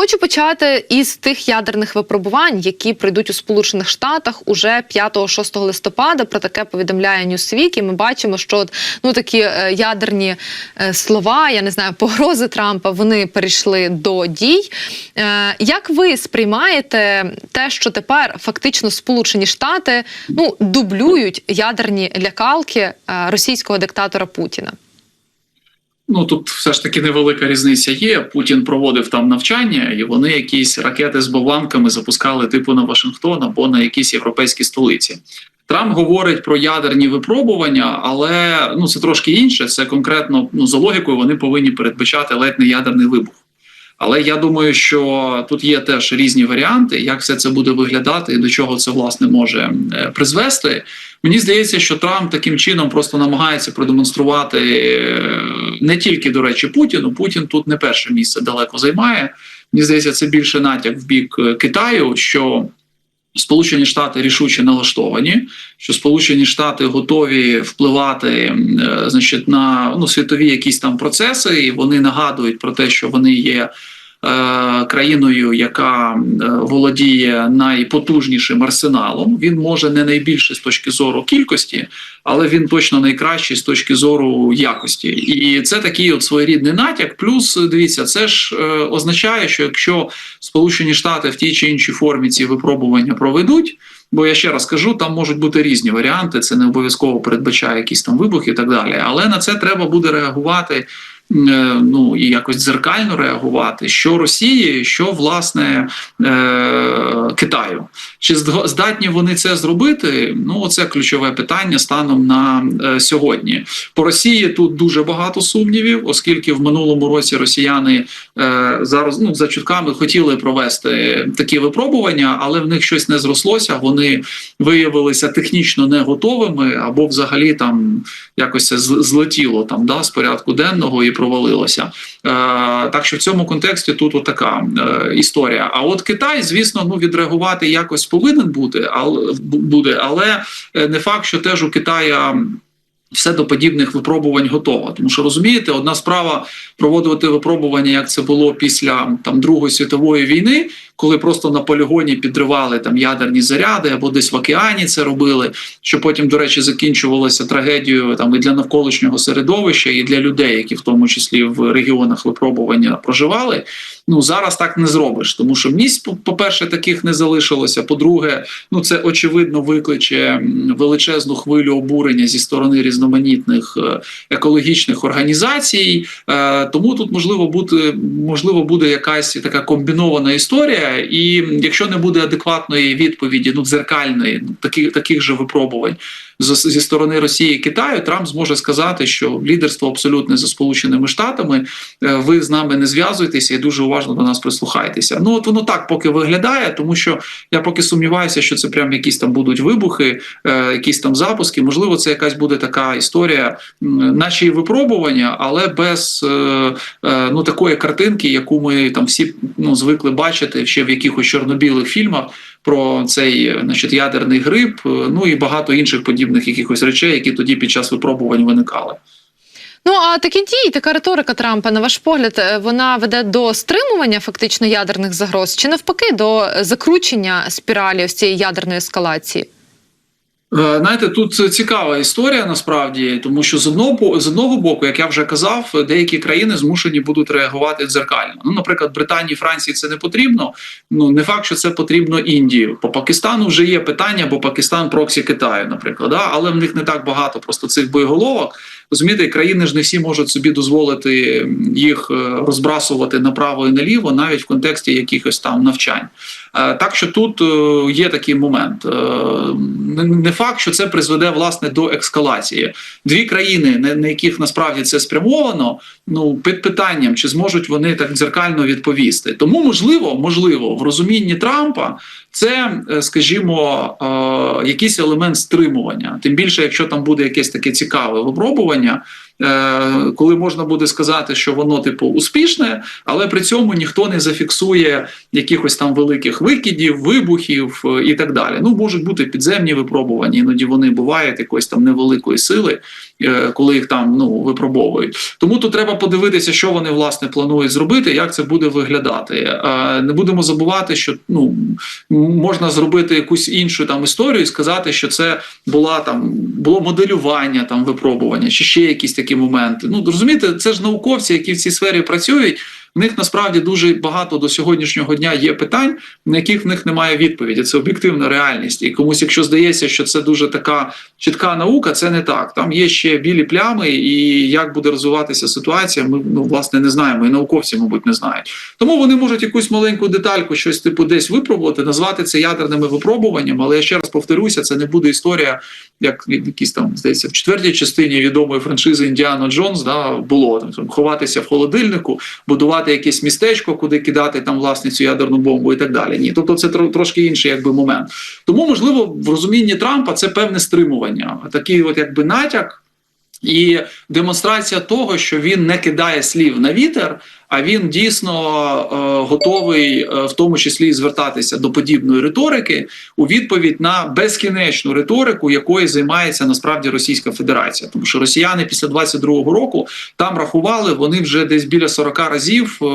Хочу почати із тих ядерних випробувань, які пройдуть у Сполучених Штатах уже 5-6 листопада. Про таке повідомляє Newsweek. І Ми бачимо, що от, ну такі е, ядерні е, слова, я не знаю, погрози Трампа, вони перейшли до дій. Е, Як ви сприймаєте те, що тепер фактично Сполучені Штати ну дублюють ядерні лякалки російського диктатора Путіна? Ну тут все ж таки невелика різниця є. Путін проводив там навчання, і вони якісь ракети з бовланками запускали типу на Вашингтон або на якісь європейські столиці. Трамп говорить про ядерні випробування, але ну це трошки інше. Це конкретно ну за логікою вони повинні передбачати ледь не ядерний вибух. Але я думаю, що тут є теж різні варіанти, як все це буде виглядати і до чого це власне може е, призвести. Мені здається, що Трамп таким чином просто намагається продемонструвати е, не тільки до речі Путіну. Путін тут не перше місце далеко займає. Мені здається, це більше натяк в бік е, Китаю. що Сполучені Штати рішуче налаштовані, що Сполучені Штати готові впливати, е, значить, на ну світові якісь там процеси, і вони нагадують про те, що вони є країною, яка е, володіє найпотужнішим арсеналом. Він може не найбільше з точки зору кількості, але він точно найкращий з точки зору якості. І це такий от своєрідний натяк. Плюс дивіться, це ж е, означає, що якщо Сполучені Штати в тій чи іншій формі ці випробування проведуть. Бо я ще раз кажу, там можуть бути різні варіанти. Це не обов'язково передбачає якісь там вибухи і так далі. Але на це треба буде реагувати. Е, Ну і якось дзеркально реагувати, що Росії, що власне е, Китаю. Чи здатні вони це зробити? Ну це ключове питання станом на е, сьогодні. По Росії тут дуже багато сумнівів, оскільки в минулому році росіяни зараз ну за чутками хотіли провести такі випробування, але в них щось не зрослося. Вони виявилися технічно не готовими, або взагалі там якось це злетіло там да з порядку денного і провалилося. Е, так що в цьому контексті тут отака е, історія. А от Китай, звісно, ну відреагувати якось повинен бути, але буде, але е, не факт, що теж у Китая. Все до подібних випробувань готово. Тому що розумієте, одна справа проводити випробування, як це було після там Другої світової війни, коли просто на полігоні підривали там ядерні заряди або десь в океані це робили. Що потім, до речі, закінчувалося трагедією там і для навколишнього середовища, і для людей, які в тому числі в регіонах випробування проживали. Ну зараз так не зробиш, тому що місць, по- по-перше, таких не залишилося. По-друге, ну це очевидно викличе величезну хвилю обурення зі сторони різноманітних е, екологічних організацій. Е, Тому тут можливо бути можливо буде якась така комбінована історія, і якщо не буде адекватної відповіді, ну дзеркальної, ну таких таких же випробувань зі сторони Росії і Китаю, Трамп зможе сказати, що лідерство абсолютне за Сполученими Штатами. е, Ви з нами не зв'язуєтеся і дуже уважно до нас прислухайтеся. Ну от воно так поки виглядає, тому що я поки сумніваюся, що це прям якісь там будуть вибухи, е, якісь там запуски. Можливо, це якась буде така історія, наче і випробування, але без е, ну такої картинки, яку ми там всі ну звикли бачити ще в якихось чорно-білих фільмах. Про цей значить, ядерний гриб, е, ну і багато інших подібних якихось речей, які тоді під час випробувань виникали. Ну а такі дії, така риторика Трампа, на ваш погляд, е, вона веде до стримування фактично ядерних загроз, чи навпаки до закручення спіралі ось цієї ядерної ескалації? Е, Знаєте, тут цікава історія насправді, тому що з одного з одного боку, як я вже казав, деякі країни змушені будуть реагувати дзеркально. Ну, наприклад, Британії, Франції це не потрібно. Ну не факт, що це потрібно Індії. По Пакистану вже є питання, бо Пакистан проксі Китаю, наприклад, да? але в них не так багато просто цих боєголовок. Розумієте, країни ж не всі можуть собі дозволити їх е, розбрасувати направо і наліво, навіть в контексті якихось там навчань. Е, Так що тут е, є такий момент. Е, Не факт, що це призведе власне до ескалації. Дві країни, на яких насправді це спрямовано, ну під питанням, чи зможуть вони так дзеркально відповісти. Тому можливо, можливо, в розумінні Трампа це, скажімо, якийсь елемент стримування. Тим більше, якщо там буде якесь таке цікаве випробування, коли можна буде сказати, що воно типу успішне, але при цьому ніхто не зафіксує якихось там великих викидів, вибухів е, і так далі. Ну можуть бути підземні випробування, іноді вони бувають якоїсь там невеликої сили. Е, коли їх там ну випробовують. Тому тут треба подивитися, що вони власне планують зробити, як це буде виглядати. Е, Не будемо забувати, що ну можна зробити якусь іншу там історію і сказати, що це була там було моделювання там випробування, чи ще якісь такі моменти. Ну розумієте, це ж науковці, які в цій сфері працюють. В них насправді дуже багато до сьогоднішнього дня є питань, на яких в них немає відповіді. Це об'єктивна реальність. І комусь, якщо здається, що це дуже така чітка наука, це не так. Там є ще білі плями, і як буде розвиватися ситуація, ми ну власне не знаємо, і науковці, мабуть, не знають. Тому вони можуть якусь маленьку детальку, щось типу десь випробувати, назвати це ядерними випробуваннями. Але я ще раз повторюся, це не буде історія, як якісь там здається в четвертій частині відомої франшизи Індіана Джонс. Да було там ховатися в холодильнику, будувати якесь містечко, куди кидати там власне цю ядерну бомбу і так далі. Ні, тобто це трошки інший якби момент. Тому можливо в розумінні Трампа це певне стримування, такий, от якби натяк. І демонстрація того, що він не кидає слів на вітер, а він дійсно е, готовий, е, в тому числі звертатися до подібної риторики у відповідь на безкінечну риторику, якою займається насправді Російська Федерація, тому що росіяни після 22-го року там рахували, вони вже десь біля 40 разів е,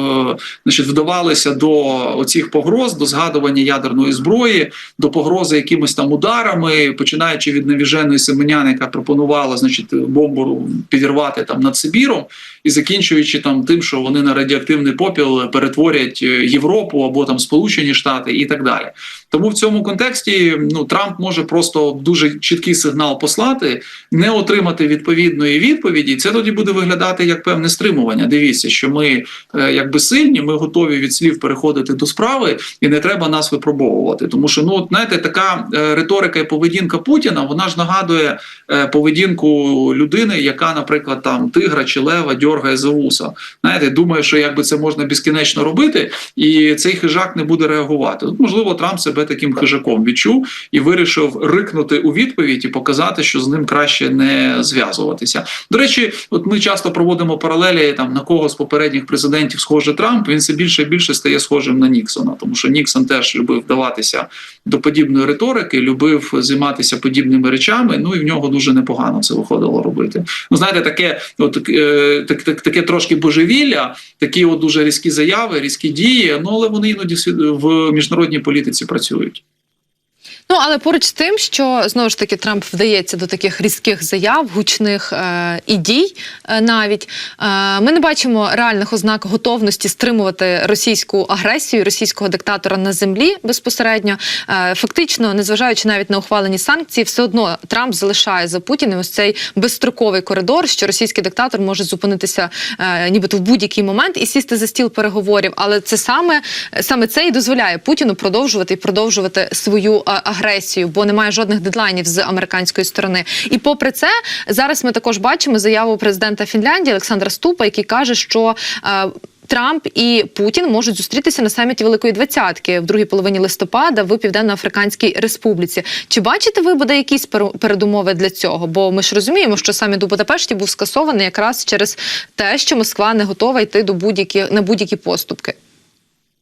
значить, вдавалися до оцих погроз, до згадування ядерної зброї, до погрози якимось там ударами, починаючи від навіженої Семеняни, яка пропонувала значить бомбу підірвати там над Сибіром, і закінчуючи там тим, що вони на радіоактивний попіл перетворять е, Європу або там Сполучені Штати і так далі. Тому в цьому контексті ну Трамп може просто дуже чіткий сигнал послати, не отримати відповідної відповіді. Це тоді буде виглядати як певне стримування. Дивіться, що ми е, якби сильні, ми готові від слів переходити до справи, і не треба нас випробовувати. Тому що ну знаєте, така е, риторика і поведінка Путіна вона ж нагадує е, поведінку людини, яка, наприклад, там тигра чи лева дьоргає за вуса. Знаєте, думає, що якби це можна безкінечно робити, і цей хижак не буде реагувати. Можливо, Трамп себе таким хижаком відчув і вирішив рикнути у відповідь і показати, що з ним краще не зв'язуватися. До речі, от ми часто проводимо паралелі там на кого з попередніх президентів схоже Трамп. Він все більше і більше стає схожим на Ніксона, тому що Ніксон теж любив вдаватися до подібної риторики, любив займатися подібними речами. Ну і в нього дуже непогано це виходило робити. Ну знаєте, таке, от е, так, так, таке трошки божевілля, такі от дуже різкі заяви, різкі дії. Ну але вони іноді в міжнародній політиці працюють. працюють. Ну але поруч з тим, що знову ж таки Трамп вдається до таких різких заяв, гучних е, і дій, е, навіть е, ми не бачимо реальних ознак готовності стримувати російську агресію, російського диктатора на землі безпосередньо. Е, фактично, незважаючи навіть на ухвалені санкції, все одно Трамп залишає за Путіним ось цей безстроковий коридор, що російський диктатор може зупинитися, е, нібито в будь-який момент і сісти за стіл переговорів. Але це саме саме це і дозволяє Путіну продовжувати і продовжувати свою а, агресію, бо немає жодних дедлайнів з американської сторони. І попри це, зараз ми також бачимо заяву президента Фінляндії Олександра Ступа, який каже, що. е, Трамп і Путін можуть зустрітися на саміті Великої Двадцятки в другій половині листопада в Південно-Африканській Республіці. Чи бачите ви буде якісь передумови для цього? Бо ми ж розуміємо, що саміт у Будапешті був скасований якраз через те, що Москва не готова йти до будь-які на будь-які поступки.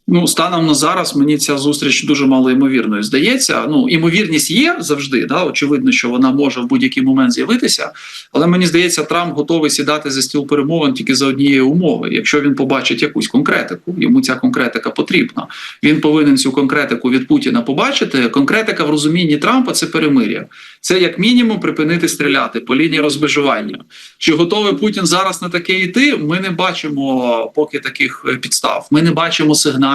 Ну, станом на зараз мені ця зустріч дуже мало ймовірною здається. Ну, імовірність є завжди. Да? Очевидно, що вона може в будь-який момент з'явитися. Але мені здається, Трамп готовий сідати за стіл перемовин тільки за однієї умови. Якщо він побачить якусь конкретику, йому ця конкретика потрібна. Він повинен цю конкретику від Путіна побачити. Конкретика в розумінні Трампа це перемир'я. Це як мінімум припинити стріляти по лінії розмежування. Чи готовий Путін зараз на таке йти? Ми не бачимо поки таких е, підстав. Ми не бачимо сигналів.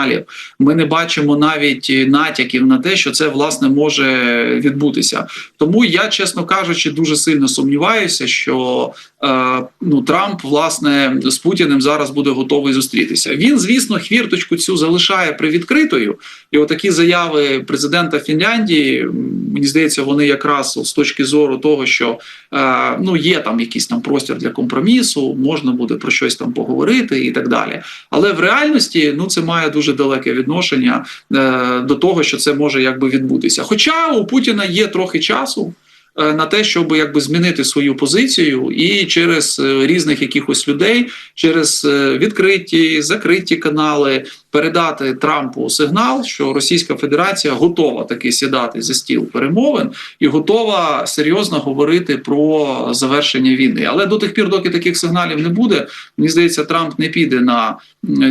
Ми не бачимо навіть е, натяків на те, що це власне може відбутися. Тому я, чесно кажучи, дуже сильно сумніваюся, що е, ну Трамп власне з Путіним зараз буде готовий зустрітися. Він, звісно, хвірточку цю залишає привідкритою, і отакі заяви президента Фінляндії, мені здається, вони якраз з точки зору того, що е, ну є там якийсь там простір для компромісу, можна буде про щось там поговорити і так далі. Але в реальності ну це має дуже далеке відношення е, до того, що це може якби відбутися. Хоча у Путіна є трохи часу. е, На те, щоб якби змінити свою позицію, і через е, різних якихось людей, через відкриті, закриті канали, передати Трампу сигнал, що Російська Федерація готова таки сідати за стіл перемовин і готова серйозно говорити про завершення війни. Але до тих пір, доки таких сигналів не буде, мені здається, Трамп не піде на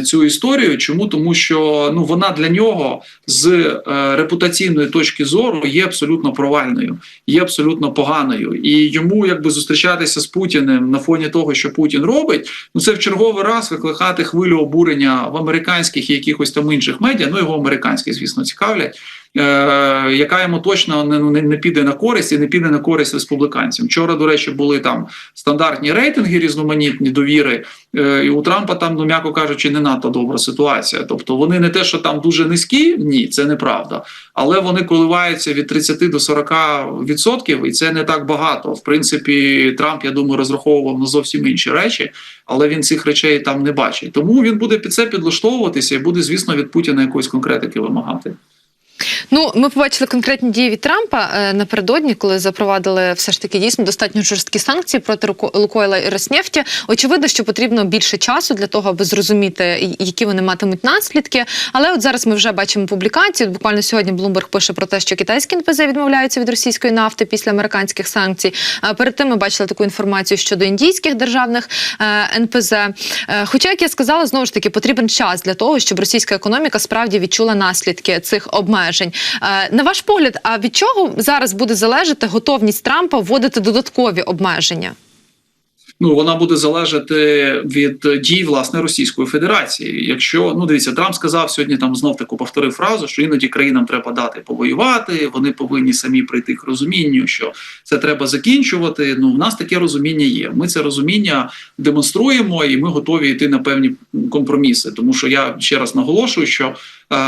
цю історію. Чому тому, що ну вона для нього з е, репутаційної точки зору є абсолютно провальною, є абсолютно поганою, і йому якби зустрічатися з Путіним на фоні того, що Путін робить, ну це в черговий раз викликати хвилю обурення в американських і якихось там інших медіа. Ну його американські, звісно, цікавлять. Е, яка йому точно не, не, не піде на користь і не піде на користь республіканцям. Вчора, до речі, були там стандартні рейтинги, різноманітні довіри. Е, і у Трампа там, ну м'яко кажучи, не надто добра ситуація. Тобто вони не те, що там дуже низькі, ні, це неправда. Але вони коливаються від 30 до 40 відсотків, і це не так багато. В принципі, Трамп, я думаю, розраховував на зовсім інші речі, але він цих речей там не бачить. Тому він буде під це підлаштовуватися і буде, звісно, від Путіна якоїсь конкретики вимагати. Ну, ми побачили конкретні дії від Трампа е, напередодні, коли запровадили все ж таки дійсно достатньо жорсткі санкції проти Лукойла і Роснефті. Очевидно, що потрібно більше часу для того, аби зрозуміти, які вони матимуть наслідки. Але от зараз ми вже бачимо публікацію. Буквально сьогодні Блумберг пише про те, що китайські НПЗ відмовляються від російської нафти після американських санкцій. Е, Перед тим ми бачили таку інформацію щодо індійських державних е, НПЗ. Хоча, як я сказала, знову ж таки потрібен час для того, щоб російська економіка справді відчула наслідки цих обмежень. Е, На ваш погляд, а від чого зараз буде залежати готовність Трампа вводити додаткові обмеження? ну вона буде залежати від дій власне Російської Федерації. Якщо ну дивіться, Трамп сказав сьогодні, там знов таку повторив фразу, що іноді країнам треба дати повоювати. Вони повинні самі прийти к розумінню, що це треба закінчувати. Ну в нас таке розуміння є. Ми це розуміння демонструємо, і ми готові йти на певні компроміси. Тому що я ще раз наголошую, що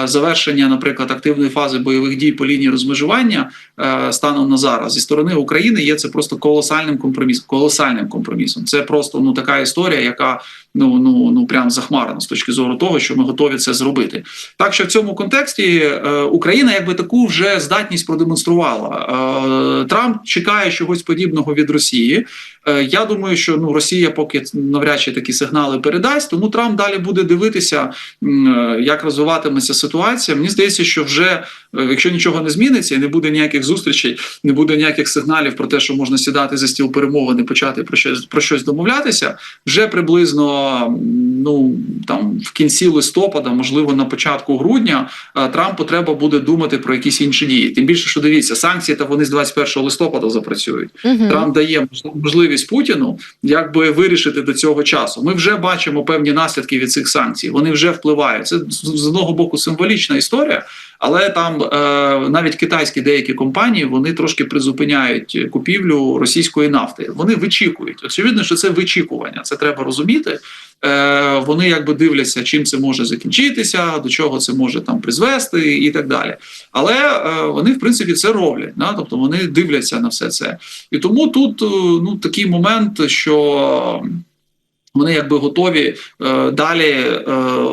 завершення, наприклад, активної фази бойових дій по лінії розмежування е, станом на зараз зі сторони України є це просто колосальним компромісом. Колосальним компромісом. Це просто ну така історія, яка ну ну ну прям захмарена з точки зору того, що ми готові це зробити. Так що в цьому контексті е, Україна якби таку вже здатність продемонструвала. Е, Трамп чекає чогось подібного від Росії. Е, я думаю, що ну Росія поки навряд чи такі сигнали передасть, тому Трамп далі буде дивитися, як розвиватиметься ситуація. Мені здається, що вже якщо нічого не зміниться і не буде ніяких зустрічей, не буде ніяких сигналів про те, що можна сідати за стіл перемовин і почати про щось про щось домовлятися, вже приблизно ну там в кінці листопада, можливо, на початку грудня, е, Трампу треба буде думати про якісь інші дії. Тим більше, що дивіться, санкції та вони з 21 листопада запрацюють. Угу. Трамп дає можливість Путіну якби вирішити до цього часу. Ми вже бачимо певні наслідки від цих санкцій. Вони вже впливають. Це з одного боку символічна історія, але там е, навіть китайські деякі компанії вони трошки призупиняють купівлю російської нафти. Вони вичікують. Очевидно, що це вичікування. Це треба розуміти. Е, вони якби дивляться, чим це може закінчитися, до чого це може там призвести, і так далі. Але е, вони, в принципі, це роблять. Да? Тобто вони дивляться на все це. І тому тут ну такий момент, що. Вони якби готові е, далі, е,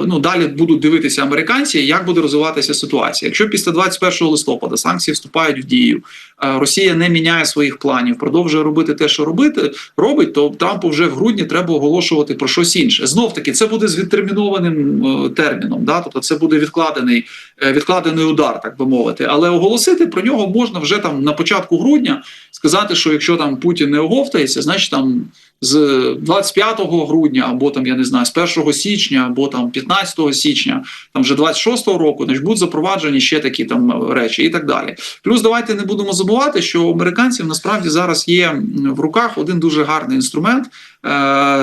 ну далі будуть дивитися американці, як буде розвиватися ситуація. Якщо після 21 листопада санкції вступають в дію, е, Росія не міняє своїх планів, продовжує робити те, що робити робить, то Трампу вже в грудні треба оголошувати про щось інше. Знов таки, це буде з відтермінованим терміном. Да? Тобто це буде відкладений, відкладений удар, так би мовити. Але оголосити про нього можна вже там на початку грудня сказати, що якщо там Путін не оговтається, значить там з 25 грудня, або там я не знаю, з 1 січня, або там 15 січня, там вже 26 року, значить будуть запроваджені ще такі там речі, і так далі. Плюс давайте не будемо забувати, що у американців насправді зараз є в руках один дуже гарний інструмент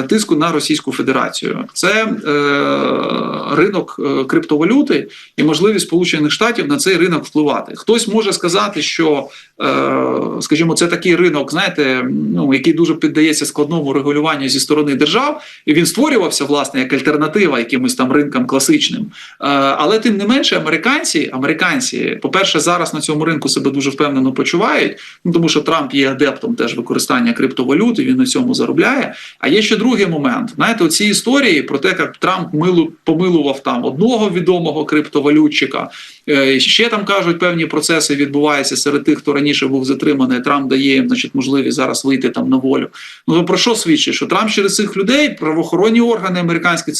тиску на Російську Федерацію. Це е, ринок е, криптовалюти і можливість Сполучених Штатів на цей ринок впливати. Хтось може сказати, що е, скажімо, це такий ринок, знаєте, ну який дуже піддається складному регулюванню зі сторони держав, і він створювався власне як альтернатива якимось там ринкам класичним. Е, але тим не менше, американці, американці, по-перше, зараз на цьому ринку себе дуже впевнено почувають, ну тому що Трамп є адептом теж використання криптовалюти, він на цьому заробляє. А є ще другий момент. Знаєте, оці історії про те, як Трамп милу помилував там одного відомого криптовалютчика, Ще там кажуть, певні процеси відбуваються серед тих, хто раніше був затриманий. Трамп дає їм значить, можливість зараз вийти там на волю. Ну про що свідчить? Що Трамп через цих людей, правоохоронні органи американські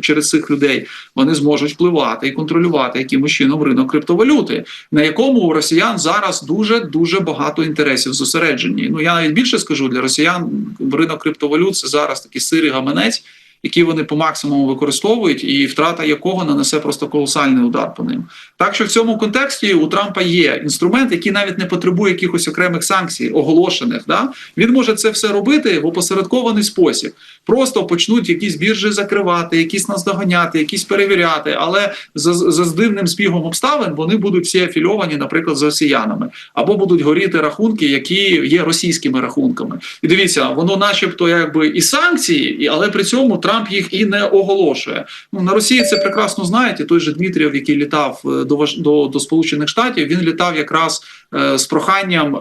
через цих людей, вони зможуть впливати і контролювати якимось чином ринок криптовалюти, на якому у росіян зараз дуже дуже багато інтересів зосереджені. Ну я навіть більше скажу для росіян ринок криптовалют це зараз такий сирий гаманець. Які вони по максимуму використовують, і втрата якого нанесе просто колосальний удар по ним. Так що в цьому контексті у Трампа є інструмент, який навіть не потребує якихось окремих санкцій, оголошених. Да? Він може це все робити в опосередкований спосіб. Просто почнуть якісь біржі закривати, якісь наздоганяти, якісь перевіряти. Але за, за дивним збігом обставин вони будуть всі афільовані, наприклад, з росіянами, або будуть горіти рахунки, які є російськими рахунками. І дивіться, воно, начебто, якби і санкції, але при цьому Трамп їх і не оголошує. Ну на Росії це прекрасно знаєте. Той же Дмитрієв, який літав е, до до, до Сполучених Штатів, він літав якраз е, з проханням е,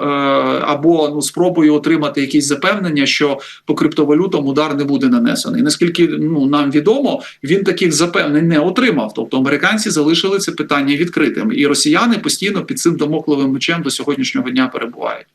або ну спробою отримати якісь запевнення, що по криптовалютам удар не буде нанесений. Наскільки ну нам відомо, він таких запевнень не отримав. Тобто американці залишили це питання відкритим, і росіяни постійно під цим домокловим мечем до сьогоднішнього дня перебувають.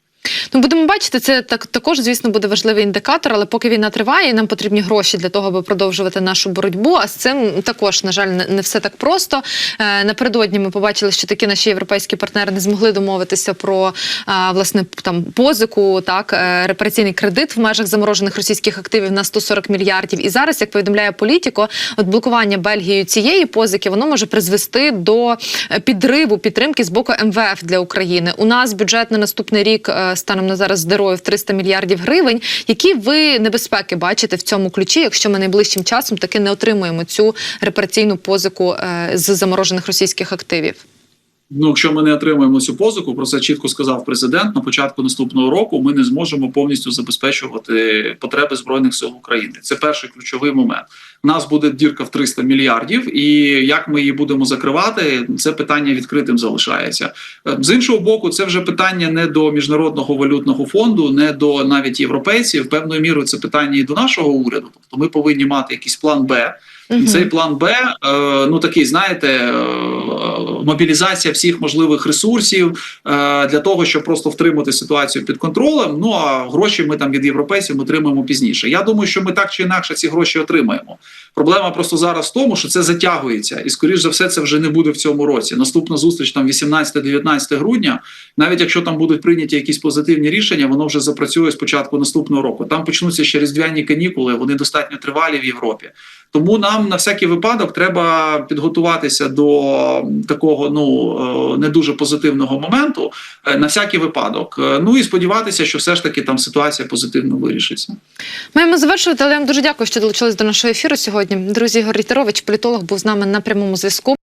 Ну, будемо бачити, це так також, звісно, буде важливий індикатор, але поки війна триває, і нам потрібні гроші для того, аби продовжувати нашу боротьбу. А з цим також, на жаль, не, все так просто. Е, напередодні ми побачили, що такі наші європейські партнери не змогли домовитися про е, власне там позику, так е, репараційний кредит в межах заморожених російських активів на 140 мільярдів. І зараз, як повідомляє політіко, от блокування Бельгією цієї позики воно може призвести до підриву підтримки з боку МВФ для України. У нас бюджет на наступний рік е, станом на зараз здоров'я в 300 мільярдів гривень. Які ви небезпеки бачите в цьому ключі, якщо ми найближчим часом таки не отримуємо цю репараційну позику е, з заморожених російських активів? Ну, якщо ми не отримаємо цю позику, про це чітко сказав президент. На початку наступного року ми не зможемо повністю забезпечувати потреби збройних сил України. Це перший ключовий момент. У нас буде дірка в 300 мільярдів, і як ми її будемо закривати, це питання відкритим залишається. Е, З іншого боку, це вже питання не до міжнародного валютного фонду, не до навіть європейців. Певною мірою це питання і до нашого уряду. Тобто, ми повинні мати якийсь план Б. І цей план Б, е, ну такий, знаєте, е, мобілізація всіх можливих ресурсів е, для того, щоб просто втримати ситуацію під контролем. Ну а гроші ми там від європейців ми отримаємо пізніше. Я думаю, що ми так чи інакше ці гроші отримаємо. Проблема просто зараз в тому, що це затягується, і скоріш за все, це вже не буде в цьому році. Наступна зустріч там 18-19 грудня. Навіть якщо там будуть прийняті якісь позитивні рішення, воно вже запрацює з початку наступного року. Там почнуться ще різдвяні канікули. Вони достатньо тривалі в Європі. Тому нам на всякий випадок треба підготуватися до такого ну е, не дуже позитивного моменту. е, На всякий випадок. Е, Ну і сподіватися, що все ж таки там ситуація позитивно вирішиться. Маємо завершувати, але я вам дуже дякую, що долучились до нашого ефіру сьогодні. Друзі, Ігор Рітерович, політолог, був з нами на прямому зв'язку.